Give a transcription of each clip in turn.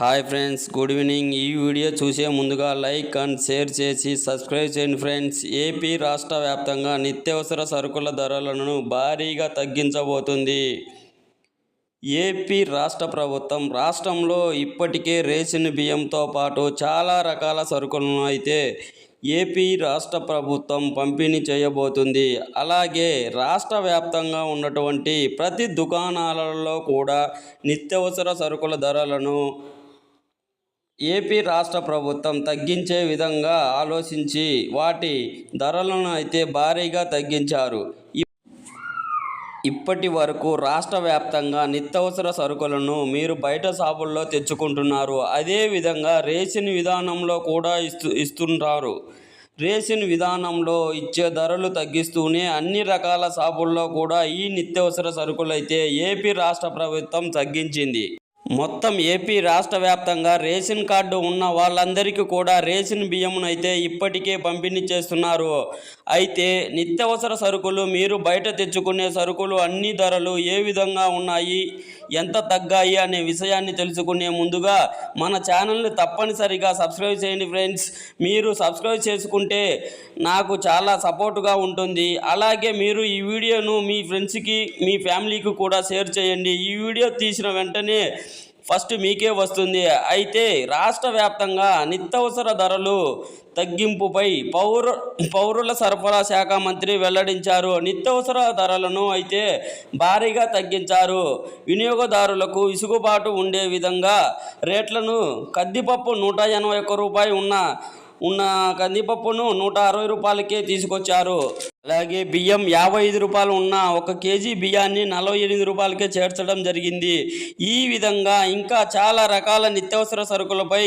Hi friends good evening. ఈ video చూసే ముందుగా లైక్ అండ్ షేర్ చేసి సబ్స్క్రైబ్ చేయండి ఫ్రెండ్స్. ఏపీ రాష్ట్ర వ్యాప్తంగా నిత్యావసర సరుకుల ధరలను భారీగా తగ్గించబోతుంది. ఏపీ రాష్ట్ర ప్రభుత్వం రాష్ట్రంలో ఇప్పటికే రేషన్ బియ్యంతో పాటు చాలా రకాల సరుకులను అయితే ఏపీ రాష్ట్ర ప్రభుత్వం పంపిణీ చేయబోతుంది. అలాగే రాష్ట్ర వ్యాప్తంగా ఉన్నటువంటి ప్రతి దుకాణాలలో కూడా నిత్యవసర సరుకుల ధరలను ఏపీ రాష్ట్ర ప్రభుత్వం తగ్గించే విధంగా ఆలోచించి వాటి ధరలను అయితే భారీగా తగ్గించారు. ఇప్పటి వరకు రాష్ట్ర వ్యాప్తంగా నిత్యవసర సరుకులను మీరు బయట షాపుల్లో తెచ్చుకుంటున్నారు. అదేవిధంగా రేషన్ విధానంలో కూడా ఇస్తు ఇస్తుంటారు. రేషన్ విధానంలో ఇచ్చే ధరలు తగ్గిస్తూనే అన్ని రకాల షాపుల్లో కూడా ఈ నిత్యవసర సరుకులు అయితే ఏపీ రాష్ట్ర ప్రభుత్వం తగ్గించింది. మొత్తం ఏపీ రాష్ట్ర వ్యాప్తంగా రేషన్ కార్డు ఉన్న వాళ్ళందరికీ కూడా రేషన్ బియ్యమునైతే అయితే ఇప్పటికే పంపిణీ చేస్తున్నారు. అయితే నిత్యావసర సరుకులు మీరు బయట తెచ్చుకునే సరుకులు అన్ని ధరలు ఏ విధంగా ఉన్నాయి? ఎంత తగ్గాయి అనే విషయాన్ని తెలుసుకునే ముందుగా మన ఛానల్ని తప్పనిసరిగా సబ్స్క్రైబ్ చేయండి ఫ్రెండ్స్. మీరు సబ్స్క్రైబ్ చేసుకుంటే నాకు చాలా సపోర్టుగా ఉంటుంది. అలాగే మీరు ఈ వీడియోను మీ ఫ్రెండ్స్కి మీ ఫ్యామిలీకి కూడా షేర్ చేయండి. ఈ వీడియో తీసిన వెంటనే ఫస్ట్ మీకే వస్తుంది. అయితే రాష్ట్ర వ్యాప్తంగా నిత్యవసర ధరలు తగ్గింపుపై పౌర పౌరుల సరఫరా శాఖ మంత్రి వెల్లడించారు. నిత్యవసర ధరలను అయితే భారీగా తగ్గించారు. వినియోగదారులకు ఇసుగుబాటు ఉండే విధంగా రేట్లను కందిపప్పు నూట ఎనభై ఒక్క రూపాయి ఉన్న ఉన్న కందిపప్పును నూట అరవై రూపాయలకే తీసుకొచ్చారు. అలాగే బియ్యం యాభై ఐదు రూపాయలు ఉన్న ఒక కేజీ బియ్యాన్ని నలభై ఎనిమిది రూపాయలకే చేర్చడం జరిగింది. ఈ విధంగా ఇంకా చాలా రకాల నిత్యావసర సరుకులపై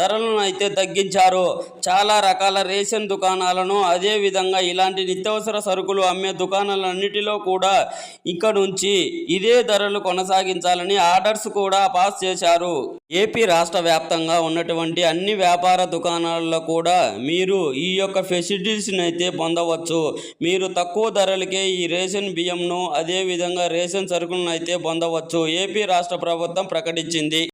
ధరలను అయితే తగ్గించారు. చాలా రకాల రేషన్ దుకాణాలను అదే విధంగా ఇలాంటి నిత్యావసర సరుకులు అమ్మే దుకాణాలన్నిటిలో కూడా ఇక్కడ నుంచి ఇదే ధరలు కొనసాగించాలని ఆర్డర్స్ కూడా పాస్ చేశారు. ఏపీ రాష్ట్ర వ్యాప్తంగా ఉన్నటువంటి అన్ని వ్యాపార దుకాణాలలో కూడా మీరు ఈ యొక్క ఫెసిలిటీస్ని అయితే పొందవచ్చు. మీరు తక్కువ ధరలకే ఈ రేషన్ బియ్యంను అదేవిధంగా రేషన్ సరుకులను అయితే పొందవచ్చు. ఏపీ రాష్ట్ర ప్రభుత్వం ప్రకటించింది.